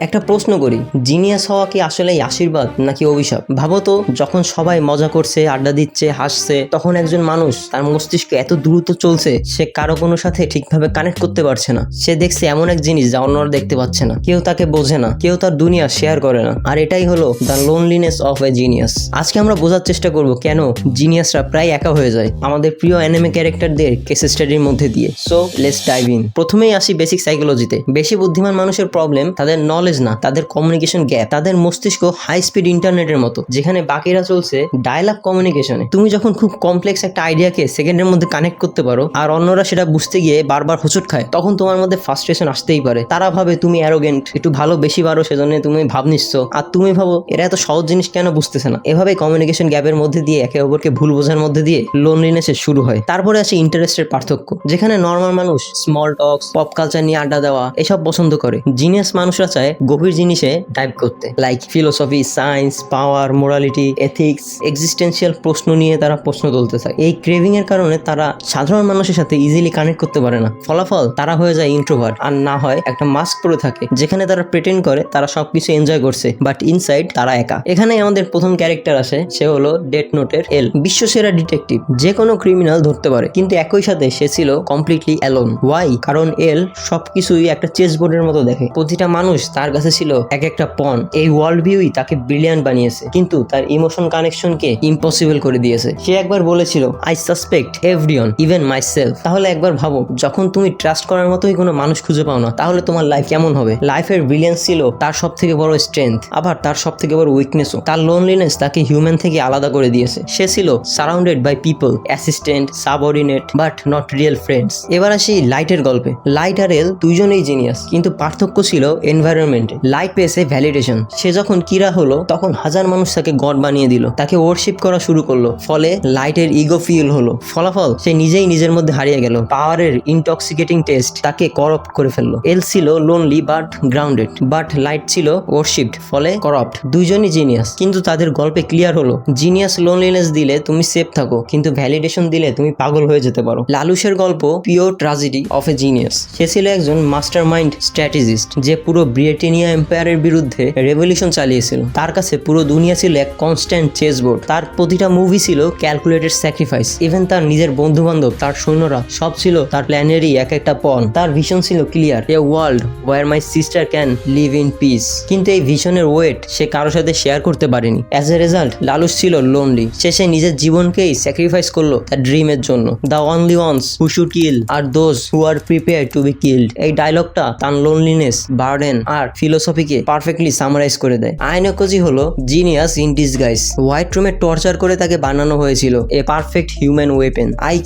একটা প্রশ্ন করি, জিনিয়াস হওয়া কি আসলে আশীর্বাদ নাকি অভিশাপ? ভাবো তো, যখন সবাই মজা করছে, আড্ডা দিচ্ছে, হাসছে, তখন একজন মানুষ তার মস্তিষ্ক এত দ্রুত চলছে, সে কারও কোনো সাথে ঠিকভাবে কানেক্ট করতে পারছে না। সে দেখছে এমন এক জিনিস যা অন্যরা দেখতে পাচ্ছে না। কেউ তাকে বোঝে না, কেউ তার দুনিয়া শেয়ার করে না। আর এটাই হলো the loneliness of a genius আজকে আমরা বোঝার চেষ্টা করব কেন জিনিয়াসরা প্রায় একা হয়ে যায় আমাদের প্রিয় অ্যানিমে ক্যারেক্টারদের কেস স্টাডির মধ্যে দিয়ে। সো লেটস ডাইভ ইন প্রথমেই আসি বেসিক সাইকোলজিতে বেশি বুদ্ধিমান মানুষের প্রবলেম তাদের নলেজ না, তাদের কমিউনিকেশন গ্যাপ তাদের মস্তিষ্ক হাই স্পিড ইন্টারনেটের মতো, যেখানে বাকিরা চলছে ডায়ালগ কমিউনিকেশনে তুমি যখন খুব কমপ্লেক্স একটা আইডিয়াকে সেকেন্ডের মধ্যে কানেক্ট করতে পারো, আর অন্যরা সেটা বুঝতে গিয়ে বারবার হোঁচট খায়, তখন তোমার মধ্যে ফ্রাস্ট্রেশন আসতেই পারে। তারা ভাবে তুমি অ্যারোগেন্ট একটু ভালো বেশি পারো, সেজন্য তুমি ভাব নিচ্ছ। আর তুমি ভাবো, এরা এত সহজ জিনিস কেন বুঝতেছে না? এভাবে কমিউনিকেশন গ্যাপের মধ্যে দিয়ে একে অপরকে ভুল বোঝার মধ্যে দিয়ে লোনলিনেসের শুরু হয়। তারপরে আসে ইন্টারেস্টের পার্থক্য, যেখানে নর্মাল মানুষ স্মল টক্স পপ কালচার নিয়ে আড্ডা দেওয়া, এসব পছন্দ করে। জিনিয়াস মানুষরা চায় গভীর জিনিসে টাইপ করতে। Like philosophy science power morality ethics existential প্রশ্ন নিয়ে তারা প্রশ্ন তুলতে থাকে এই ক্রেভিং এর কারণে তারা সাধারণ মানুষের সাথে ইজিলি কানেক্ট করতে পারে না। ফলাফল, তারা হয়ে যায় ইন্ট্রোভার্ট আর না হয় একটা মাস্ক পরে থাকে, যেখানে তারা প্রেটেন্ড করে তারা সবকিছু এনজয় করছে বাট ইনসাইড তারা একা। এখানে আমাদের প্রথম ক্যারেক্টার আসে, সে হলো ডেট নোটের এল বিশ্বসেরা ডিটেকটিভ যে কোনো ক্রিমিনাল ধরতে পারে, কিন্তু একই সাথে সে ছিল কমপ্লিটলি অ্যালোন ওয়াই কারণ এল সবকিছুই একটা চেস বোর্ডের মতো দেখে। প্রতিটা মানুষ তার কাছে ছিল এক একটা পণ। এই ওয়ার্ল্ড ভিউই তাকে ব্রিলিয়ান্ট বানিয়েছে, কিন্তু তার ইমোশন কানেকশনকে ইম্পসিবল করে দিয়েছে। সে একবার বলেছিল I suspect everyone even myself তাহলে একবার ভাবো, যখন তুমি ট্রাস্ট করার মতোই কোনো মানুষ খুঁজে পাও না, তাহলে তোমার লাইফ কেমন হবে? লাইফের ব্রিলিয়েন্স ছিল তার সব থেকে বড় স্ট্রেংথ আবার তার সব থেকে বড় উইকনেসও তার লোনলিনেস তাকে হিউম্যান থেকে আলাদা করে দিয়েছে। সে ছিল surrounded by people assistant subordinate but not real friends এবার আসি লাইটের গল্পে। লাইট আর এল দুইজনেই জিনিয়াস কিন্তু পার্থক্য ছিল এনভায়রনমেন্টে লাইট পেয়েছে ভ্যালিডেশন সে যখন কিরা হলো, তখন হাজার মানুষ তাকে গড বানিয়ে দিল। তাকে ওয়ার্শিপ করা শুরু করল। ফলে লাইটের ইগো ফিল হলো। ফলাফল, সে নিজেই নিজের মধ্যে হারিয়ে গেল। পাওয়ারের ইনটক্সিকেটিং টেস্ট তাকে করপ্ট করে ফেলল। এল ছিল lonely but grounded but Light ছিল ওয়ার্শিপড ফলে করপ্ট দুইজনই জিনিয়াস কিন্তু তাদের গল্পে ক্লিয়ার হলো জিনিয়াস লোনলিনেস দিলে তুমি সেফ থাকো, কিন্তু ভ্যালিডেশন দিলে তুমি পাগল হয়ে যেতে পারো। লালুসের গল্প pure tragedy of a genius সে ছিল একজন মাস্টার মাইন্ড স্ট্র্যাটেজিস্ট যে পুরো ব্রিটেনিয়া এম্পায়ারের বিরুদ্ধে রেভলিউশন চালিয়েছিল। তার কাছে পুরো দুনিয়া ছিল এক কনস্ট্যান্ট চেস বোর্ড তার প্রতিটা মুভি ছিল ক্যালকুলেটেড স্যাক্রিফাইস ইভেন তার নিজের বন্ধু বান্ধব তার সৈন্যরা, সব ছিল তার প্ল্যানেরই এক একটা পণ তার ভিশন ছিল clear a world where my sister can live in peace কিন্তু এই ভিশনের ওয়েট সে কারোর সাথে শেয়ার করতে পারেনি। অ্যাজ এ রেজাল্ট লালুস ছিল লোনলি শেষে নিজের জীবনকেই স্যাক্রিফাইস করল তার ড্রিমের জন্য। The only ones who should kill are those who are prepare to be killed এই ডায়লগটা তার লোনলিনেস বার্ডেন আর ফিলোসফিকে পারফেক্টলি সামারাইজ করে দেয়। আইনকোজি হলো জিনিয়াস ইন ডিসগাইজ হোয়াইট রুমে টর্চার করে তাকে বানানো হয়েছিল। A perfect human weapon I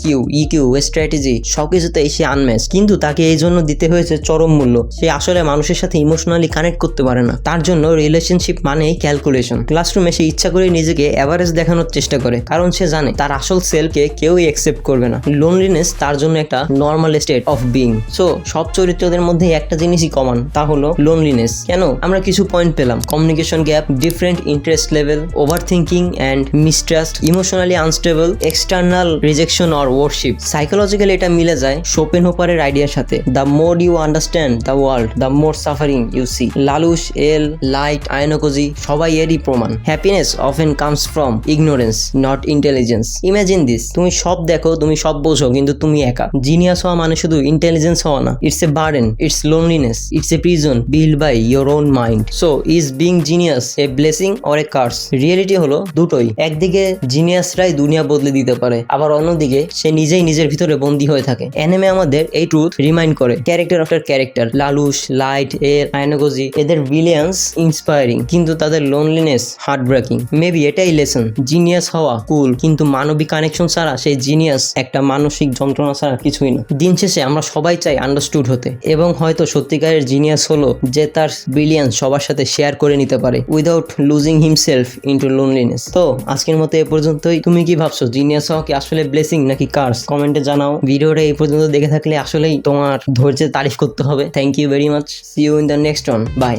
Q strategy সবকিছুতেই সে আনম্যাচ কিন্তু তাকে এই জন্য দিতে হয়েছে চরম মূল্য। সে আসলে মানুষের সাথে ইমোশনালি কানেক্ট করতে পারে না। তার জন্য রিলেশনশিপ মানেই ক্যালকুলেশন ক্লাসরুমে সে ইচ্ছা করে নিজেকে অ্যাভারেজ দেখানোর চেষ্টা করে। কারণ সে জানে, তার আসল সেলকে কেউই অ্যাকসেপ্ট করবে না। লোনলিনেস তার জন্য একটা normal state of being so সব চরিত্রদের মধ্যে একটা জিনিসই কমন তা হলো লোনলিনেস কেন? আমরা কিছু পয়েন্ট পেলাম। Communication gap different interest level overthinking and mistrust emotionally unstable external rejection or worship psychologically এটা মিলে যায় শোপেন হোপারের আইডিয়ার সাথে। The more you understand the world the more suffering you see Lelouch L, Light, Ayanokoji, সবাই এরই প্রমাণ। Happiness often comes from ignorance not intelligence imagine this তুমি সব দেখো, তুমি সব বোঝো, কিন্তু তুমি একা। জিনিয়াস হওয়া মানে শুধু ইন্টেলিজেন্স হওয়া না। It's a burden it's loneliness it's a prison build by your own mind so is being genius a blessing or a curse reality হলো দুটোই। একদিকে জিনিয়াসরাই দুনিয়া বদলে দিতে পারে, আবার অন্যদিকে সে নিজেই নিজের ভিতরে বন্দী হয়ে থাকে। অ্যানিমে আমাদের এই ট্রুথ রিমাইন্ড করে ক্যারেক্টার আফটার ক্যারেক্টার লালুস লাইটের আয়নগোজি, এদের বিলিয়ান্স ইন্সপায়ারিং কিন্তু তাদের লোনলিনেস হার্ট ব্রেকিং মেবি এটাই লেসন জিনিয়াস হওয়া কুল কিন্তু মানবিক কানেকশন ছাড়া সেই জিনিয়াস একটা মানসিক যন্ত্রণা ছাড়া কিছুই না। দিন শেষে আমরা সবাই চাই আন্ডারস্টুড হতে, এবং হয়তো সত্যিকারের জিনিয়াস হলো যে তার বিলিয়ন সবার সাথে শেয়ার করে নিতে পারে without losing himself into loneliness তো আজকের মতো এ পর্যন্তই। তুমি কি ভাবছ জিনিয়াস হওয়া কি আসলে ব্লেসিং নাকি কার্স কমেন্টে জানাও। ভিডিওটা এই পর্যন্ত দেখে থাকলে আসলেই তোমার ধৈর্যের তারিফ করতে হবে। Thank you very much see you in the next one bye